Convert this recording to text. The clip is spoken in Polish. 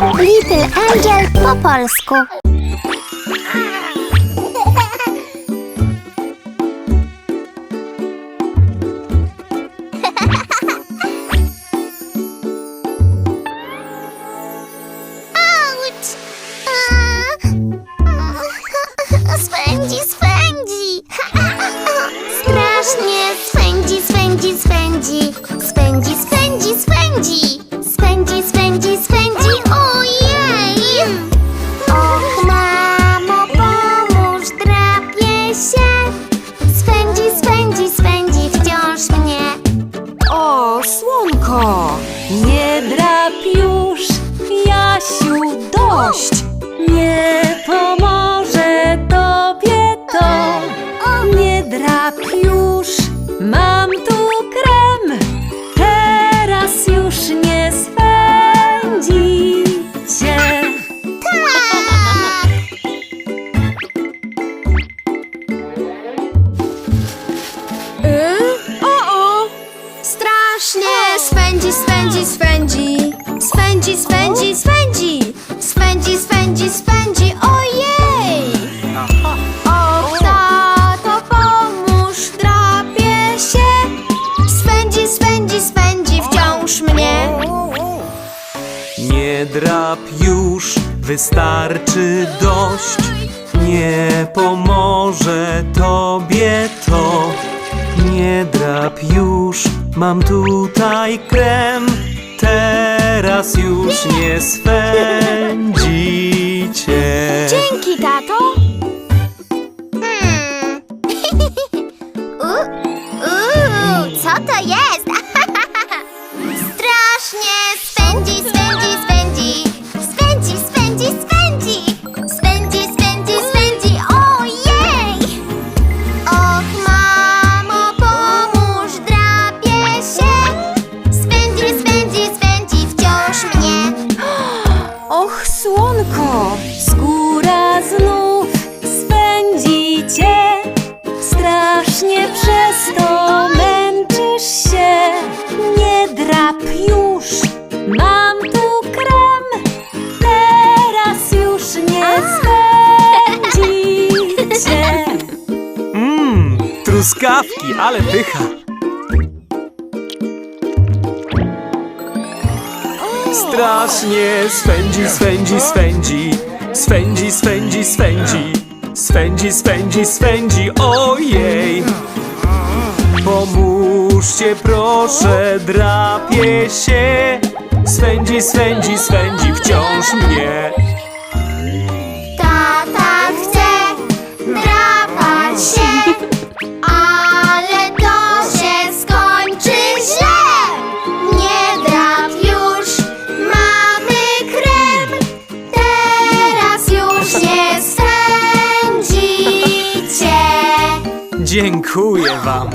Little Angel po polsku. Swędzi, swędzi! Strasznie swędzi, swędzi! Swędzi, dość. Nie pomoże tobie to. Nie drap już, mam tu krem. Teraz już nie spędzi cię. Tak! O, o, Strasznie swędzi, swędzi, swędzi. Swędzi, swędzi, swędzi. Swędzi, swędzi, swędzi wciąż mnie. Nie drap już, wystarczy dość. Nie pomoże tobie to. Nie drap już, mam tutaj krem. Teraz już nie spędzicie. Jest? Strasznie swędzi, swędzi, swędzi. Truskawki, ale pycha. Strasznie swędzi, swędzi, swędzi. Swędzi, swędzi, swędzi. Swędzi, swędzi, swędzi, ojej. Pomóżcie proszę, drapie się. Swędzi, swędzi, swędzi wciąż mnie. Dziękuję wam.